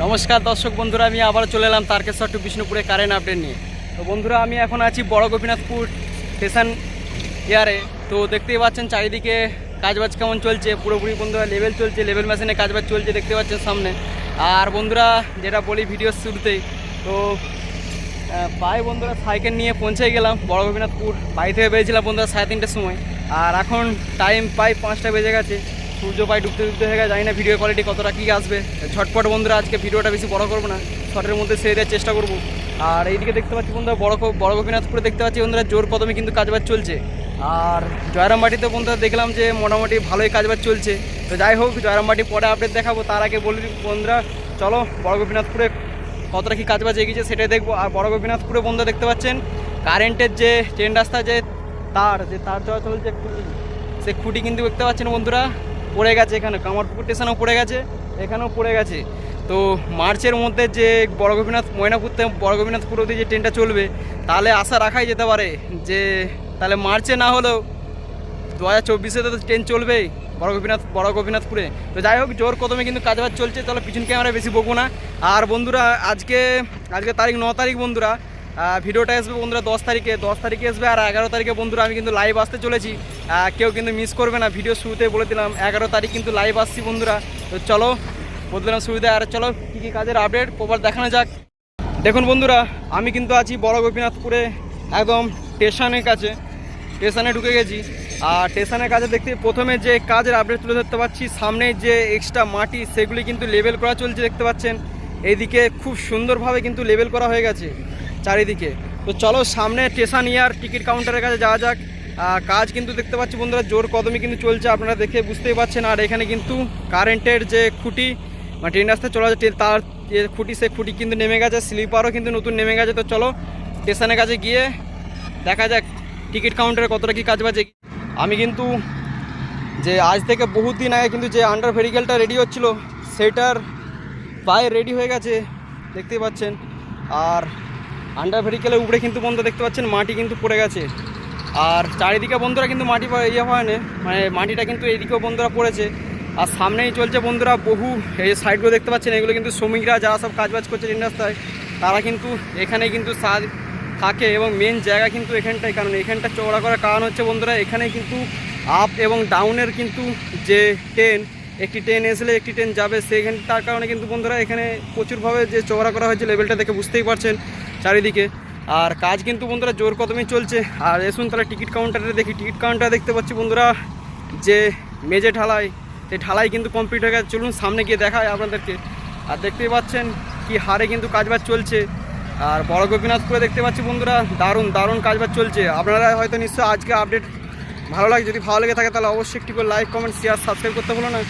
নমস্কার দর্শক বন্ধুরা, আমি আবার চলে এলাম তারকেশ্বর টু বিষ্ণুপুরে কারেন্ট আপডেট নিয়ে। তো বন্ধুরা, আমি এখন আছি বড় গোপীনাথপুর স্টেশন ইয়ারে তো দেখতেই পাচ্ছেন চারিদিকে কাজবাজ কেমন চলছে, পুরোপুরি বন্ধুরা লেভেল চলছে লেভেল মেশিনে কাজবাজ চলছে, দেখতে পাচ্ছেন সামনে। আর বন্ধুরা, যেটা বলি ভিডিও শুরুতেই, তো প্রায় বন্ধুরা সাইকেল নিয়ে পৌঁছে গেলাম বড় গোপীনাথপুর। বাড়ি থেকে বেরিয়েছিলাম বন্ধুরা সাড়ে তিনটের সময়। আর এখন টাইম প্রায় পাঁচটা বেজে গেছে। সূর্য প্রায় ডুবতে ডুবতে হয়ে জানি না ভিডিও কোয়ালিটি কতটা কী আসবে। ঝটপট বন্ধুরা, আজকে ভিডিওটা বেশি বড় করব না শর্টের মধ্যে সেরে দেওয়ার চেষ্টা করব। আর এইদিকে দেখতে পাচ্ছি বন্ধুরা, বড় বড় গোপীনাথপুরে দেখতে পাচ্ছি বন্ধুরা, জোর কদমে কিন্তু কাজবাজ চলছে। আর জয়রামবাটিতে বন্ধুরা দেখলাম যে মোটামুটি ভালোই কাজবাজ চলছে। তো যাই হোক, জয়রামবাটি পরে আপডেট দেখাবো, তার আগে বলি বন্ধুরা, চলো বড় গোপীনাথপুরে কতটা কী কাজবাজ এগিয়েছে সেটাই দেখব। আর বড় গোপীনাথপুরে বন্ধু দেখতে পাচ্ছেন কারেন্টের যে ট্রেন রাস্তা যে তার যে তার চলাচল যে খুঁটি, সে খুঁটি কিন্তু দেখতে পাচ্ছেন বন্ধুরা। পড়ে গেছে এখানে, কামারপুকুর স্টেশনেও পড়ে গেছে, এখানেও পড়ে গেছে। তো মার্চের মধ্যে যে বড় গোপীনাথ, ময়নাপুর থেকে বড় গোপীনাথপুর অবধি যে ট্রেনটা চলবে, তাহলে আশা রাখাই যেতে পারে যে, তাহলে মার্চে না হলেও দু হাজার চব্বিশে তো ট্রেন চলবেই বড় গোপীনাথ, বড় গোপীনাথপুরে। তো যাই হোক, জোর কদমে কিন্তু কাজবাজ চলছে, তাহলে পিছন ক্যামেরা বেশি বকবো না। আর বন্ধুরা, আজকে আজকে তারিখ, ন তারিখ বন্ধুরা ভিডিওটা আসবে বন্ধুরা দশ তারিখে দশ তারিখে আসবে আর এগারো তারিখে বন্ধুরা আমি কিন্তু লাইভ আসতে চলেছি। কেউ কিন্তু মিস করবে না ভিডিও শুরুতে বলে দিলাম, এগারো তারিখ কিন্তু লাইভ আসছি বন্ধুরা। তো চলো বললাম শুরুতে, আর চলো, কী কী কাজের আপডেট প্রবার দেখানো যাক। দেখুন বন্ধুরা, আমি কিন্তু আছি বড় গোপীনাথপুরে, একদম স্টেশনের কাছে। স্টেশনে ঢুকে গেছি। আর স্টেশনের কাছে দেখতে, প্রথমে যে কাজের আপডেট তুলে ধরতে পারছি, সামনে যে এক্সট্রা মাটি, সেগুলি কিন্তু লেবেল করা চলছে, দেখতে পাচ্ছেন। এইদিকে খুব সুন্দরভাবে কিন্তু লেবেল করা হয়ে গেছে। চারিদিকে। তো চলো সামনে স্টেশন ইয়ার, টিকিট কাউন্টারের কাছে যাওয়া যাক। কাজ কিন্তু দেখতে পাচ্ছি বন্ধুরা, জোর কদমে কিন্তু চলছে, আপনারা দেখে বুঝতেই পারছেন। আর এখানে কিন্তু কারেন্টের যে খুঁটি মানে ট্রেন রাস্তায় চলা যাচ্ছে তার যে খুঁটি, সে খুঁটি কিন্তু নেমে গেছে, স্লিপারও কিন্তু নতুন নেমে গেছে। তো চলো স্টেশনের কাছে গিয়ে দেখা যাক টিকিট কাউন্টারে কতটা কী কাজ বাজে। আমি কিন্তু যে আজ থেকে বহুত দিন আগে কিন্তু যে আন্ডার ভেরিকেলটা রেডি হচ্ছিল, সেটার প্রায় রেডি হয়ে গেছে, দেখতেই পাচ্ছেন। আর আন্ডার ভেরিকেলের উপরে কিন্তু বন্ধু দেখতে পাচ্ছেন, মাটি কিন্তু পড়ে গেছে। আর চারিদিকে বন্ধুরা কিন্তু মাটি ইয়ে হয় না মানে মাটিটা কিন্তু এইদিকেও বন্ধুরা পড়েছে। আর সামনেই চলছে বন্ধুরা বহু, এই সাইডগুলো দেখতে পাচ্ছেন, এগুলো কিন্তু শ্রমিকরা যারা সব কাজবাজ করছে রাস্তায়, তারা কিন্তু এখানে কিন্তু থাকে এবং মেন জায়গা কিন্তু এখানটাই। কারণ এখানটা চওড়া করার কারণ হচ্ছে বন্ধুরা এখানে কিন্তু আপ এবং ডাউনের কিন্তু যে ট্রেন একটি ট্রেন এসলে একটি ট্রেন যাবে, সেইখানে তার কারণে কিন্তু বন্ধুরা এখানে প্রচুরভাবে যে চওড়া করা হয়েছে লেভেলটা দেখে বুঝতেই পারছেন। চারিদিকে। আর কাজ কিন্তু বন্ধুরা জোর কদমে চলছে। আর এসুন তাহলে টিকিট কাউন্টারে দেখি। টিকিট কাউন্টার দেখতে পাচ্ছি বন্ধুরা যে মেজে ঢালাই, সেই ঢালাই কিন্তু কমপ্লিট হয়ে গেছে। চলুন সামনে গিয়ে দেখায় আপনাদেরকে। আর দেখতেই পাচ্ছেন কি হারে কিন্তু কাজবাজ চলছে। আর বড় গোপীনাথপুরে দেখতে পাচ্ছি বন্ধুরা, দারুণ দারুণ কাজবাজ চলছে। আপনারা হয়তো নিশ্চয়ই আজকে আপডেট ভালো লাগে। যদি ভালো লেগে থাকে তাহলে অবশ্যই একটি করে লাইক কমেন্ট শেয়ার সাবস্ক্রাইব করতে হলো না।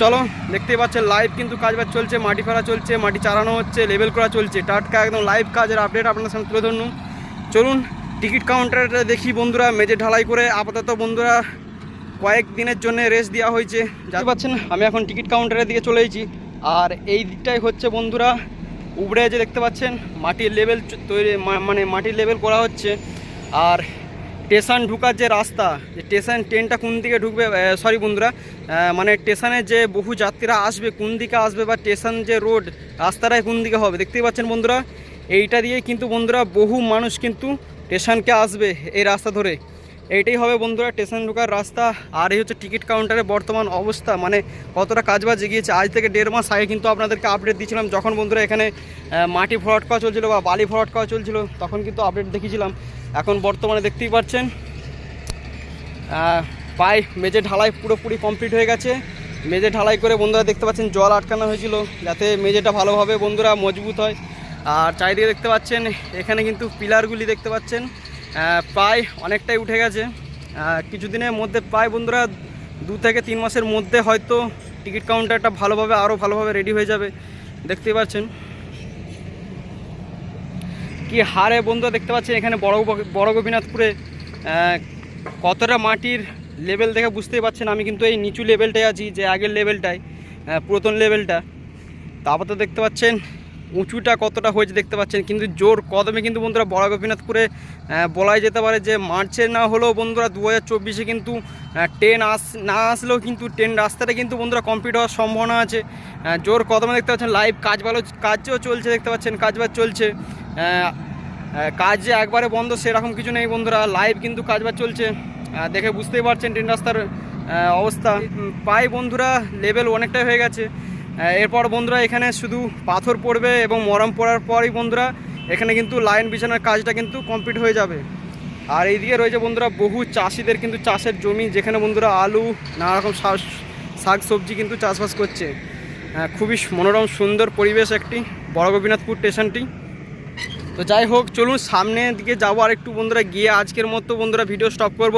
চলো, দেখতেই পাচ্ছেন লাইভ কিন্তু কাজবাজ চলছে, মাটি ফেলা চলছে, মাটি চালানো হচ্ছে লেভেল করা চলছে। টাটকা একদম লাইভ কাজের আপডেট আপনাদের সামনে তুলে ধরুন চলুন টিকিট কাউন্টারটা দেখি বন্ধুরা মেজে ঢালাই করে আপাতত বন্ধুরা কয়েক দিনের জন্য রেস্ট দেওয়া হয়েছে। জানতে পাচ্ছেন, আমি এখন টিকিট কাউন্টারের দিকে চলে এসেছি। আর এই দিকটাই হচ্ছে বন্ধুরা, উপরে যে দেখতে পাচ্ছেন, মাটির লেভেল তৈরি মানে মাটির লেভেল করা হচ্ছে। আর স্টেশন ঢুকার যে রাস্তা স্টেশন ট্রেনটা কোন দিকে ঢুকবে সরি বন্ধুরা মানে স্টেশনে যে বহু যাত্রীরা আসবে, কোন দিকে আসবে বা স্টেশন যে রোড, রাস্তাটাই কোন দিকে হবে, দেখতেই পাচ্ছেন বন্ধুরা? এইটা দিয়ে কিন্তু বন্ধুরা বহু মানুষ কিন্তু স্টেশনকে আসবে এই রাস্তা ধরে। এইটাই হবে বন্ধুরা, স্টেশন ঢোকার রাস্তা। আর এই হচ্ছে টিকিট কাউন্টারের বর্তমান অবস্থা। মানে কতটা কাজ কাজবাজ এগিয়েছে, আজ থেকে দেড় মাস আগে কিন্তু আপনাদেরকে আপডেট দিয়েছিলাম। যখন বন্ধুরা এখানে মাটি ভরাট করা চলছিল বা বালি ভরাট করা চলছিল, তখন কিন্তু আপডেট দেখিয়েছিলাম। এখন বর্তমানে দেখতেই পাচ্ছেন প্রায় মেজে ঢালাই পুরোপুরি কমপ্লিট হয়ে গেছে। মেজে ঢালাই করে বন্ধুরা দেখতে পাচ্ছেন, জল আটকানো হয়েছিল। যাতে মেজেটা ভালোভাবে বন্ধুরা মজবুত হয়। আর চারিদিকে দেখতে পাচ্ছেন, এখানে কিন্তু পিলারগুলি দেখতে পাচ্ছেন। প্রায় অনেকটাই উঠে গেছে। কিছুদিনের মধ্যে প্রায় বন্ধুরা দু থেকে তিন মাসের মধ্যে হয়তো টিকিট কাউন্টারটা ভালোভাবে, আরও ভালোভাবে রেডি হয়ে যাবে। দেখতেই পাচ্ছেন। কি হারে বন্ধুরা দেখতে পাচ্ছেন, এখানে বড় বড় গোপীনাথপুরে কতটা মাটির লেভেল দেখে বুঝতেই পারছেন আমি কিন্তু এই নিচু লেভেলটায় আছি, যে আগের লেভেলটায় পুরাতন লেভেলটা তারপর তো দেখতে পাচ্ছেন উঁচুটা কতটা হয়েছে দেখতে পাচ্ছেন। কিন্তু জোর কদমে কিন্তু বন্ধুরা বড় গোপীনাথপুরে বলাই যেতে পারে যে মার্চে না হলেও বন্ধুরা দু হাজার কিন্তু ট্রেন আস, না আসলেও কিন্তু ট্রেন রাস্তাটা কিন্তু বন্ধুরা কমপ্লিট হওয়ার সম্ভাবনা আছে। জোর কদমে দেখতে পাচ্ছেন লাইভ কাজ ভালো, কাজও চলছে দেখতে পাচ্ছেন, কাজ বাজ চলছে। কাজ যে একবারে বন্ধ সেরকম কিছু নেই বন্ধুরা লাইভ কিন্তু কাজ বাজ চলছে। দেখে বুঝতেই পারছেন ট্রেন রাস্তার অবস্থা। পায়ে বন্ধুরা লেভেল অনেকটাই হয়ে গেছে। এরপর বন্ধুরা এখানে শুধু পাথর পড়বে এবং মরম পড়ার পরই বন্ধুরা এখানে কিন্তু লাইন বিছানার কাজটা কিন্তু কমপ্লিট হয়ে যাবে। আর এইদিকে রয়েছে বন্ধুরা বহু চাষিদের কিন্তু চাষের জমি, যেখানে বন্ধুরা আলু নানা রকম শাক সবজি কিন্তু চাষবাস করছে। খুবই মনোরম, সুন্দর পরিবেশ একটি বড় গোপীনাথপুর স্টেশনটি। তো যাই হোক, চলুন সামনের দিকে যাব। আর একটু বন্ধুরা গিয়ে আজকের মতো বন্ধুরা ভিডিও স্টপ করব।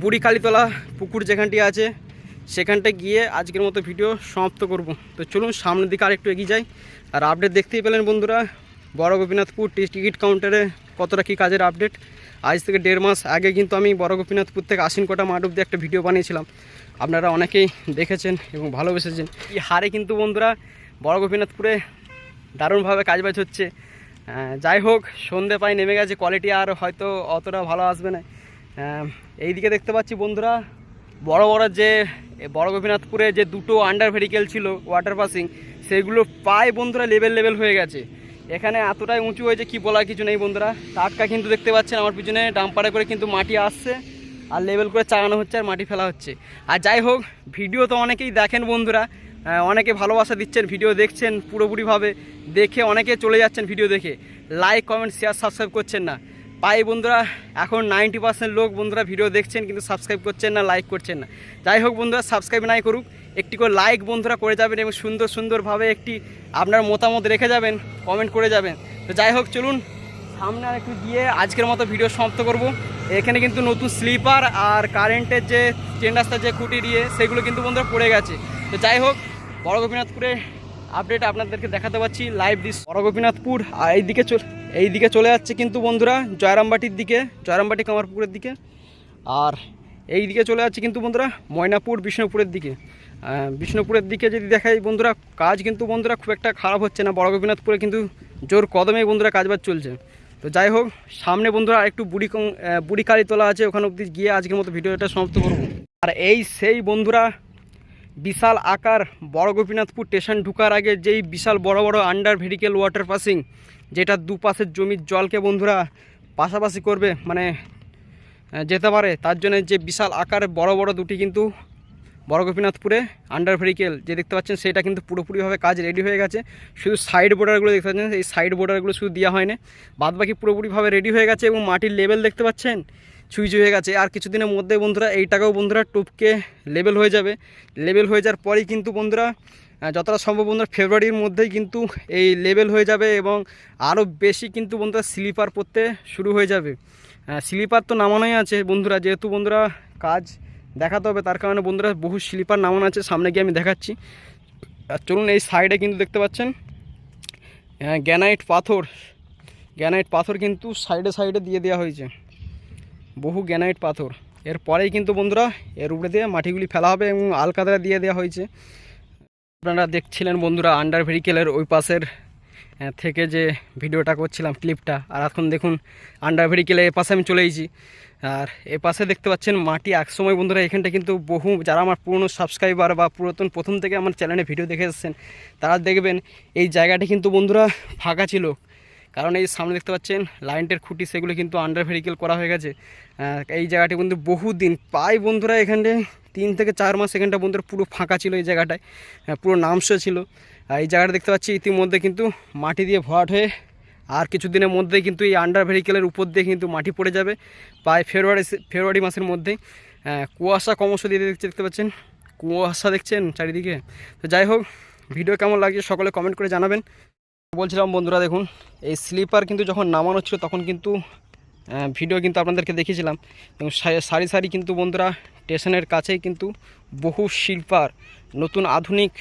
বুড়ি কালীতলা পুকুর যেখানটি আছে সেখানটা গিয়ে আজকের মতো ভিডিও সমাপ্ত করব। তো চলুন সামনের দিকে আরেকটু এগিয়ে যাই। আর আপডেট দেখতেই পেলেন বন্ধুরা বড় গোপীনাথপুর টিকিট কাউন্টারে কতটা কী কাজের আপডেট আজ থেকে দেড় মাস আগে কিন্তু আমি বড় গোপীনাথপুর থেকে আশ্বিনকোটা মাঠ অব্দি একটা ভিডিও বানিয়েছিলাম। আপনারা অনেকেই দেখেছেন এবং ভালোবেসেছেন। এই হারে কিন্তু বন্ধুরা বড় গোপীনাথপুরে দারুণভাবে কাজ বাজ হচ্ছে। যাই হোক সন্ধে পাই নেমে গেছে কোয়ালিটি আর হয়তো অতটা ভালো আসবে না। আহ, এইদিকে দেখতে পাচ্ছি বন্ধুরা বড় বড় যে বড় গোপীনাথপুরে যে দুটো আন্ডার ভেরিকেল ছিল ওয়াটার পাসিং সেগুলো প্রায় বন্ধুরা লেভেল লেভেল হয়ে গেছে। এখানে এতটাই উঁচু হয়েছে কি বলার কিছু নেই বন্ধুরা। টাটকা কিন্তু দেখতে পাচ্ছেন আমার পিছনে, ডাম্পারে করে কিন্তু মাটি আসছে, আর লেভেল করে চাগানো হচ্ছে আর মাটি ফেলা হচ্ছে। আর যাই হোক ভিডিও তো অনেকেই দেখেন বন্ধুরা। অনেকে ভালোবাসা দিচ্ছেন ভিডিও দেখছেন পুরোপুরিভাবে, দেখে অনেকে চলে যাচ্ছেন ভিডিও দেখে। লাইক কমেন্ট শেয়ার সাবস্ক্রাইব করছেন না। পাই বন্ধুরা, এখন নাইনটি পার্সেন্ট লোক বন্ধুরা ভিডিও দেখছেন, কিন্তু সাবস্ক্রাইব করছেন না লাইক করছেন না। যাই হোক বন্ধুরা সাবস্ক্রাইব নাই করুক, একটি করে লাইক বন্ধুরা করে যাবেন এবং সুন্দর সুন্দরভাবে একটি আপনার মতামত রেখে যাবেন কমেন্ট করে যাবেন। তো যাই হোক, চলুন, সামনে আর একটু গিয়ে আজকের মতো ভিডিও সমাপ্ত করব। এখানে কিন্তু নতুন স্লিপার আর কারেন্টের যে ট্রেন রাস্তার যে খুঁটি দিয়ে, সেগুলো কিন্তু বন্ধুরা পড়ে গেছে। তো যাই হোক, বড় গোপীনাথপুরে আপডেট আপনাদেরকে দেখাতে পাচ্ছি লাইভ দিস বড় গোপীনাথপুর আর এইদিকে চল এইদিকে চলে যাচ্ছে কিন্তু বন্ধুরা জয়রামবাটির দিকে, জয়রামবাটি কামারপুকুরের দিকে। আর এই দিকে চলে যাচ্ছে কিন্তু বন্ধুরা ময়নাপুর, বিষ্ণুপুরের দিকে। বিষ্ণুপুরের দিকে যদি দেখাই বন্ধুরা, কাজ কিন্তু বন্ধুরা খুব একটা খারাপ হচ্ছে না। বড় গোপীনাথপুরে কিন্তু জোর কদমে বন্ধুরা কাজবাজ চলছে। তো যাই হোক, সামনে বন্ধুরা একটু বুড়ি বুড়ি কালী তোলা আছে, ওখানে অবধি গিয়ে আজকের মতো ভিডিওটা সমাপ্ত করব। আর এই সেই বন্ধুরা বিশাল আকার বড় গোপীনাথপুর স্টেশন ঢুকার আগে যেই বিশাল বড় বড় আন্ডার ভেরিকেল ওয়াটার পাসিং যেটা দুপাশের জমির জলকে বন্ধুরা পাশাপাশি করবে মানে যেতে পারে, তার জন্য যে বিশাল আকারে বড় বড় দুটি কিন্তু বড় গোপীনাথপুরে আন্ডার ভেরিকেল যে দেখতে পাচ্ছেন, সেটা কিন্তু পুরোপুরিভাবে কাজ রেডি হয়ে গেছে। শুধু সাইড বর্ডারগুলো দেখতে পাচ্ছেন, এই সাইড বর্ডারগুলো শুধু দেওয়া হয়নি বাদ বাকি পুরোপুরিভাবে রেডি হয়ে গেছে এবং মাটির লেভেল দেখতে পাচ্ছেন। ছুঁই হয়ে গেছে। আর কিছুদিনের মধ্যে বন্ধুরা এইটাকেও বন্ধুরা টুপকে লেবেল হয়ে যাবে। লেবেল হয়ে যাওয়ার পরেই কিন্তু বন্ধুরা যতটা সম্ভব বন্ধুরা ফেব্রুয়ারির মধ্যেই কিন্তু এই লেবেল হয়ে যাবে এবং আরও বেশি কিন্তু বন্ধুরা স্লিপার পড়তে শুরু হয়ে যাবে। স্লিপার তো নামানোই আছে বন্ধুরা, যেহেতু বন্ধুরা কাজ দেখাতে হবে, তার কারণে বন্ধুরা বহু স্লিপার নামানো আছে। সামনে গিয়ে আমি দেখাচ্ছি। আর চলুন এই সাইডে কিন্তু দেখতে পাচ্ছেন গ্যানাইট পাথর। গ্যানাইট পাথর কিন্তু সাইডে সাইডে দিয়ে দেওয়া হয়েছে। বহু গ্যানাইট পাথর। এরপরেই কিন্তু বন্ধুরা এর উপরে দিয়ে মাটিগুলি ফেলা হবে এবং আলকাতরা দিয়ে দেওয়া হয়েছে। আপনারা দেখছিলেন বন্ধুরা আন্ডার ভেরিকেলের ওই পাশের থেকে যে ভিডিওটা করছিলাম ক্লিপটা আর এখন দেখুন আন্ডার ভেরিকেলের এ পাশে আমি চলে এসেছি। আর এ পাশে দেখতে পাচ্ছেন মাটি। একসময় বন্ধুরা এখানটা কিন্তু বহু, যারা আমার পুরনো সাবস্ক্রাইবার বা পুরাতন প্রথম থেকে আমার চ্যানেলে ভিডিও দেখে এসেছেন, তারা দেখবেন এই জায়গাটি কিন্তু বন্ধুরা ফাঁকা ছিল। কারণ এই সামনে দেখতে পাচ্ছেন, লাইনটের খুঁটি, সেগুলো কিন্তু আন্ডার ভেরিকেল করা হয়ে গেছে। এই জায়গাটি কিন্তু বহুদিন, প্রায় বন্ধুরা এখানে তিন থেকে চার মাস এখানটা বন্ধুরা পুরো ফাঁকা ছিল এই জায়গাটায় পুরো নামসা ছিল। আর এই জায়গাটা দেখতে পাচ্ছি, ইতিমধ্যে কিন্তু মাটি দিয়ে ভরাট হয়ে আর কিছুদিনের মধ্যেই কিন্তু এই আন্ডার ভেরিকেলের উপর দিয়ে কিন্তু মাটি পড়ে যাবে, প্রায় ফেব্রুয়ারি ফেব্রুয়ারি মাসের মধ্যেই। কুয়াশা ক্রমশ দিয়ে দেখতে দেখতে পাচ্ছেন, কুয়াশা দেখছেন চারিদিকে। তো যাই হোক, ভিডিও কেমন লাগছে সকলে কমেন্ট করে জানাবেন। বলছিলাম বন্ধুরা, দেখুন, এই স্লিপার কিন্তু যখন নামানো ছিল তখন কিন্তু ভিডিও কিন্তু আপনাদেরকে দেখিয়েছিলাম। এবং সারি সারি কিন্তু বন্ধুরা, স্টেশনের কাছেই কিন্তু বহু শিল্পার নতুন আধুনিক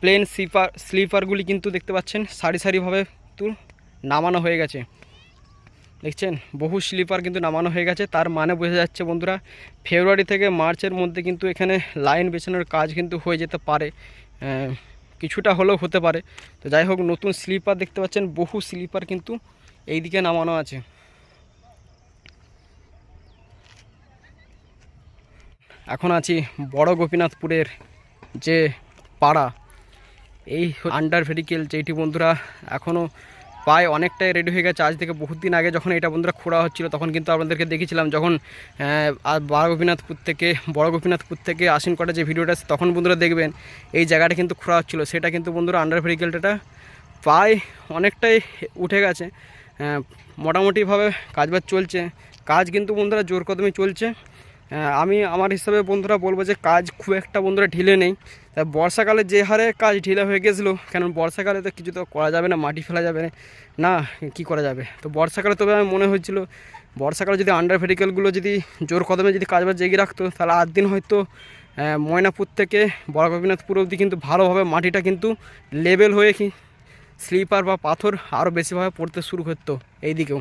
প্লেন স্লিপার, স্লিপারগুলি কিন্তু দেখতে পাচ্ছেন, সারি সারিভাবে কিন্তু নামানো হয়ে গেছে। দেখছেন, বহু স্লিপার কিন্তু নামানো হয়ে গেছে, তার মানে বোঝা যাচ্ছে বন্ধুরা, ফেব্রুয়ারি থেকে মার্চের মধ্যে কিন্তু এখানে লাইন বেছানোর কাজ কিন্তু হয়ে যেতে পারে। কিছুটা হলেও হতে পারে। তো যাই হোক, নতুন স্লিপার দেখতে পাচ্ছেন, বহু স্লিপার কিন্তু এই দিকে নামানো আছে। এখন আছি বড় গোপীনাথপুরের যে পাড়া। এই আন্ডার ভেরিকেল যেটি বন্ধুরা এখনও প্রায় অনেকটাই রেডি হয়ে গেছে। আজ থেকে বহুত দিন আগে যখন এটা বন্ধুরা খোঁড়া হচ্ছিল, তখন কিন্তু আপনাদেরকে দেখেছিলাম যখন বড় গোপীনাথপুর থেকে, বড় গোপীনাথপুর থেকে আশ্বিন কটা যে ভিডিওটা তখন বন্ধুরা দেখবেন এই জায়গাটা কিন্তু খোঁড়া হচ্ছিল। সেটা কিন্তু বন্ধুরা আন্ডার ভেরিকেলটা প্রায় অনেকটাই উঠে গেছে। মোটামুটিভাবে কাজবাজ চলছে। কাজ কিন্তু বন্ধুরা জোর কদমে চলছে। আমি আমার হিসাবে বন্ধুরা বলব যে কাজ খুব একটা বন্ধুরা ঢিলে নেই। তা বর্ষাকালে যে হারে কাজ ঢিলে হয়ে গেছিল কারণ বর্ষাকালে তো কিছু তো করা যাবে না, মাটি ফেলা যাবে না। কি করা যাবে? তো বর্ষাকালে তবে আমার মনে হয়েছিল, বর্ষাকালে যদি আন্ডার ভেরিকেলগুলো যদি জোর কদমে যদি কাজবাজ জেগে রাখতো, তাহলে আট দিন হয়তো ময়নাপুর থেকে বড় গোপীনাথপুর অবধি কিন্তু ভালোভাবে মাটিটা কিন্তু লেভেল হয়ে কি স্লিপার বা পাথর আরও বেশিভাবে পড়তে শুরু করতো এই দিকেও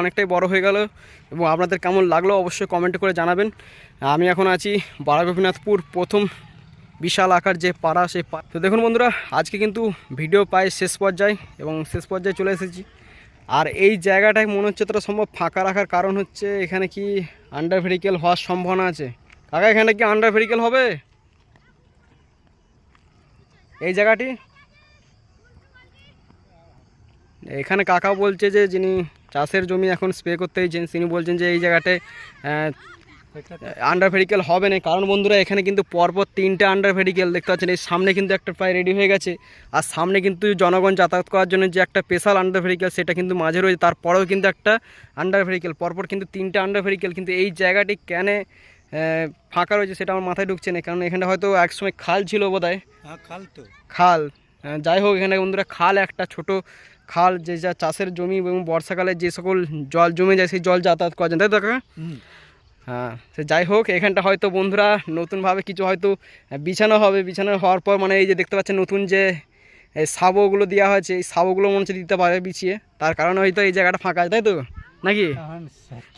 অনেকটাই বড় হয়ে গেল এবং আপনাদের কেমন লাগল অবশ্যই কমেন্ট করে জানাবেন। আমি এখন আছি বারাগোপীনাথপুর প্রথম বিশাল আকার যে পাড়া, সেই পা, তো দেখুন বন্ধুরা, আজকে কিন্তু ভিডিও পাই শেষ পর্যায়ে এবং শেষ পর্যায়ে চলে এসেছি। আর এই জায়গাটায় মনে হচ্ছে তোরা সম্ভব ফাঁকা রাখার কারণ হচ্ছে এখানে কি আন্ডার ভেরিকেল হওয়ার সম্ভাবনা আছে। কাকা, এখানে কি আন্ডার ভেরিকেল হবে? এই জায়গাটি? এখানে কাকা বলছে যে, যিনি চাষের জমি এখন স্প্রে করতে তিনি বলছেন যে, এই জায়গাটায় আন্ডার ভেরিকেল হবে না। কারণ বন্ধুরা এখানে কিন্তু পরপর তিনটে আন্ডার ভেরিকেল দেখতে পাচ্ছেন। এই সামনে কিন্তু একটা প্রায় রেডি হয়ে গেছে। আর সামনে কিন্তু জনগণ যাতায়াত করার জন্য যে একটা স্পেশাল আন্ডার ভেরিকেল সেটা কিন্তু মাঝে রয়েছে। তারপরেও কিন্তু একটা আন্ডার ভেরিকেল পরপর কিন্তু তিনটে আন্ডার ভেরিকেল কিন্তু এই জায়গাটি কেন ফাঁকা রয়েছে সেটা আমার মাথায় ঢুকছে না। কারণ এখানে হয়তো একসময় খাল ছিল বোধ হয় হ্যাঁ খাল তো। খাল। যাই হোক এখানে বন্ধুরা খাল একটা ছোট খাল যে যা চাষের জমি এবং বর্ষাকালে যে সকল জল জমে যায় সেই জল যাতায়াত করা যায়। তাই তো কাকা? সে যাই হোক এখানটা হয়তো বন্ধুরা নতুনভাবে কিছু হয়তো বিছানো হবে। বিছানো হওয়ার পর মানে এই যে দেখতে পাচ্ছেন নতুন যে এই সাবোগুলো দেওয়া হয়েছে এই সাবোগুলো মনে হচ্ছে দিতে পারে বিছিয়ে। তার কারণে হয়তো এই জায়গাটা ফাঁকা আছে তাই তো? নাকি?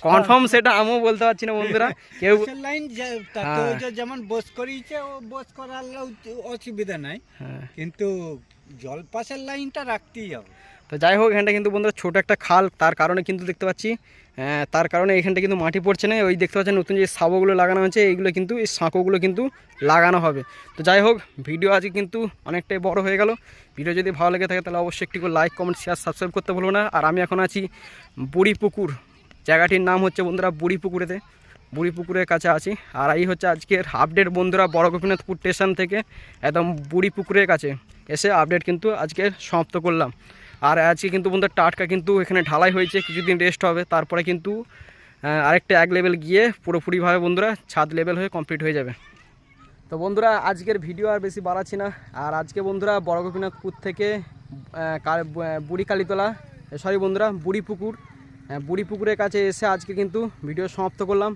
কনফার্ম সেটা আমিও বলতে পারছি না বন্ধুরা। কেউ লাইন হ্যাঁ। যেমন বোস করিয়েছে ও বোস করার অসুবিধা নাই। হ্যাঁ। কিন্তু জল পাশের লাইনটা রাখতেই হবে। তো যাই হোক, এখানটা কিন্তু বন্ধুরা ছোট একটা খাল, তার কারণে কিন্তু দেখতে পাচ্ছি। তার কারণে এখানটা কিন্তু মাটি পড়ছে না। ওই দেখতে পাচ্ছেন নতুন যে সাবোগুলো লাগানো হয়েছে, এইগুলো কিন্তু, এই সাঁকোগুলো কিন্তু লাগানো হবে। তো যাই হোক, ভিডিও আজকে কিন্তু অনেকটাই বড় হয়ে গেল। ভিডিও যদি ভালো লেগে থাকে, তাহলে অবশ্যই একটি লাইক, কমেন্ট শেয়ার সাবস্ক্রাইব করতে ভুলবো না। আর আমি এখন আছি বুড়ি পুকুর জায়গাটির নাম হচ্ছে বন্ধুরা বুড়ি পুকুরেতে বুড়ি পুকুরের কাছে আছি। আর এই হচ্ছে আজকের আপডেট বন্ধুরা বড় গোপীনাথপুর স্টেশন থেকে, একদম বুড়ি পুকুরের কাছে। এসে আপডেট কিন্তু আজকে সমাপ্ত করলাম। আর আজকে কিন্তু বন্ধুরা টাটকা কিন্তু এখানে ঢালাই হয়েছে, কিছুদিন রেস্ট হবে। তারপরে কিন্তু আরেকটা এক লেভেল গিয়ে পুরোপুরিভাবে বন্ধুরা ছাদ লেভেল হয়ে কমপ্লিট হয়ে যাবে। তো বন্ধুরা, আজকের ভিডিও আর বেশি বাড়াচ্ছি না। আর আজকে বন্ধুরা বড় গোপীনাথপুর থেকে বুড়ি কালীতলা সরি বন্ধুরা, বুড়ি পুকুর বুড়ি পুকুরের কাছে এসে আজকে কিন্তু ভিডিও সমাপ্ত করলাম।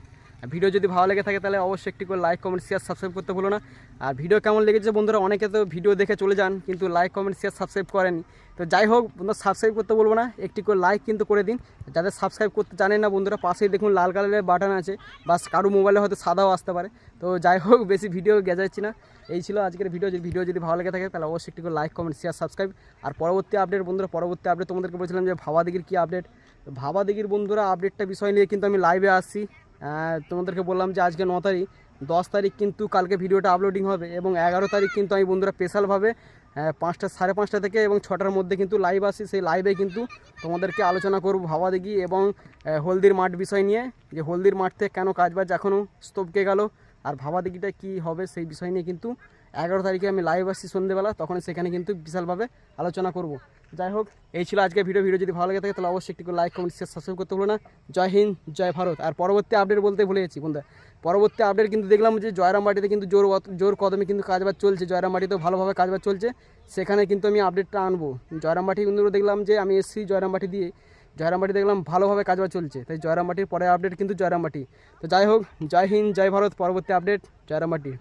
ভিডিও যদি ভালো লেগে থাকে তাহলে অবশ্যই একটি করে লাইক কমেন্ট শেয়ার সাবস্ক্রাইব করতে ভুলো না। আর ভিডিও কেমন লেগেছে বন্ধুরা, অনেকে তো ভিডিও দেখে চলে যান, কিন্তু লাইক কমেন্ট শেয়ার সাবস্ক্রাইব করেনি তো যাই হোক, বন্ধুরা সাবস্ক্রাইব করতে বলব না, একটি করে লাইক কিন্তু করে দিন। যাদের সাবস্ক্রাইব করতে জানেন না বন্ধুরা, পাশেই দেখুন লাল কালারের বাটন আছে, বাস কারও মোবাইলে হয়তো সাদাও আসতে পারে। তো যাই হোক, বেশি ভিডিও গেজাচ্ছি না। এই ছিল আজকের ভিডিও যদি ভিডিও যদি ভালো লেগে থাকে, তাহলে অবশ্যই একটি করে লাইক কমেন্ট শেয়ার সাবস্ক্রাইব আর পরবর্তী আপডেট বন্ধুরা, পরবর্তী আপডেট তোমাদেরকে বলছিলাম যে ভাবা দিঘির কী আপডেট তো ভাবা বন্ধুরা আপডেটটা বিষয় নিয়ে কিন্তু আমি লাইভে আসছি। তোমাদেরকে বললাম যে আজকে ন তারিখ, দশ তারিখ কিন্তু কালকে ভিডিওটা আপলোডিং হবে এবং এগারো তারিখ কিন্তু আমি বন্ধুরা স্পেশালভাবে পাঁচটা, সাড়ে পাঁচটা থেকে এবং ছটার মধ্যে কিন্তু লাইভ আসি। সেই লাইভে কিন্তু তোমাদেরকে আলোচনা করব ভাবা দেখি এবং হলদির মাঠ বিষয় নিয়ে, যে হলদির মাঠ থেকে কেন কাজবাজ এখনও স্তবকে গেল আর ভাবা দেখিটা কী হবে সেই বিষয় নিয়ে কিন্তু এগারো তারিখে আমি লাইভ আসছি সন্ধ্যেবেলা তখন সেখানে কিন্তু বিশালভাবে আলোচনা করব। যাই হোক, এই ছিল আজকে ভিডিও ভিডিও যদি ভালো লাগে থাকে, তাহলে অবশ্যই একটু লাইক কমেন্ট শেয়ার সাবস্ক্রাইব করতে ভুলো না। জয় হিন্দ, জয় ভারত। আর পরবর্তী আপডেট বলতে ভুলে গেছি বন্ধু পরবর্তী আপডেট কিন্তু দেখলাম যে জয়রামবাটিতে কিন্তু জোর জোর কদমে কিন্তু কাজবাজ চলছে। জয়রামবাটিতেও ভালোভাবে কাজবাজ চলছে। সেখানে কিন্তু আমি আপডেটটা আনব। জয়রামবাটি কিন্তু দেখলাম যে আমি এসছি জয়রামবাটি দিয়ে। জয়রামবাটি দেখলাম ভালোভাবে কাজবাজ চলছে। তাই জয়রামবাটির পরে আপডেট কিন্তু জয়রামবাটি তো যাই হোক, জয় হিন্দ, জয় ভারত। পরবর্তী আপডেট জয়রামবাটি